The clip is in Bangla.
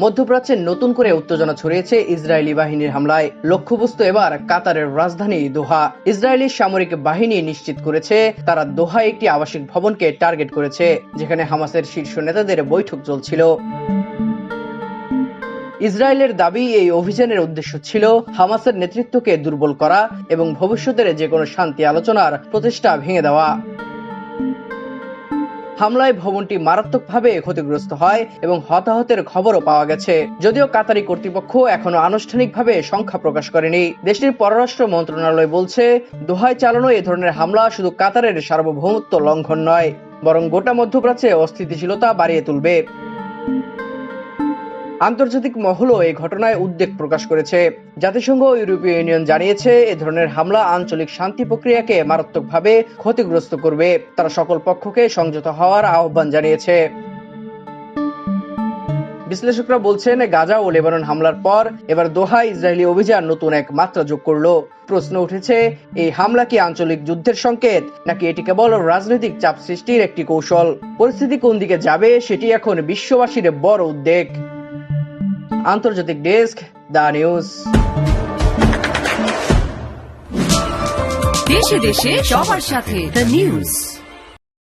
মধ্যপ্রাচ্যে নতুন করে উত্তেজনা ছড়িয়েছে ইসরায়েলি বাহিনীর হামলায়। লক্ষ্যবস্তু এবার কাতারের রাজধানী দোহা। ইসরায়েলি সামরিক বাহিনী নিশ্চিত করেছে, তারা দোহায় একটি আবাসিক ভবনকে টার্গেট করেছে, যেখানে হামাসের শীর্ষ নেতাদের বৈঠক চলছিল। ইসরায়েলের দাবি এই অভিযানের উদ্দেশ্য ছিল হামাসের নেতৃত্বকে দুর্বল করা এবং ভবিষ্যতের যে কোনো শান্তি আলোচনার প্রচেষ্টা ভেঙে দেওয়া। হামলায় ভবনটি মারাত্মকভাবে ক্ষতিগ্রস্ত হয় এবং হতাহতের খবরও পাওয়া গেছে। যদিও কাতারি কর্তৃপক্ষ এখনও আনুষ্ঠানিকভাবে সংখ্যা প্রকাশ করেনি। দেশটির পররাষ্ট্র মন্ত্রণালয় বলছে, দোহায় চালানো এ ধরনের হামলা শুধু কাতারের সার্বভৌমত্ব লঙ্ঘন নয়, বরং গোটা মধ্যপ্রাচ্যে অস্থিতিশীলতা বাড়িয়ে তুলবে। আন্তর্জাতিক মহলও এই ঘটনায় উদ্বেগ প্রকাশ করেছে। জাতিসংঘ ইউরোপীয় ইউনিয়ন জানিয়েছে, এ ধরনের হামলা আঞ্চলিক শান্তি প্রক্রিয়াকে মারাত্মকভাবে ক্ষতিগ্রস্ত করবে। তারা সকল পক্ষকে সংযত হওয়ার আহ্বান জানিয়েছে। বিশ্লেষকরা বলছেন, গাজা ও লেবানন হামলার পর এবার দোহা ইসরায়েলি অভিযান নতুন এক মাত্রা যোগ করল। প্রশ্ন উঠেছে, এই হামলা কি আঞ্চলিক যুদ্ধের সংকেত, নাকি এটি কেবল রাজনৈতিক চাপ সৃষ্টির একটি কৌশল? পরিস্থিতি কোন দিকে যাবে, সেটি এখন বিশ্ববাসীর বড় উদ্বেগ। আন্তর্জাতিক ডেস্ক দা নিউজ। দেশে দেশে সবার সাথে দ্য নিউজ।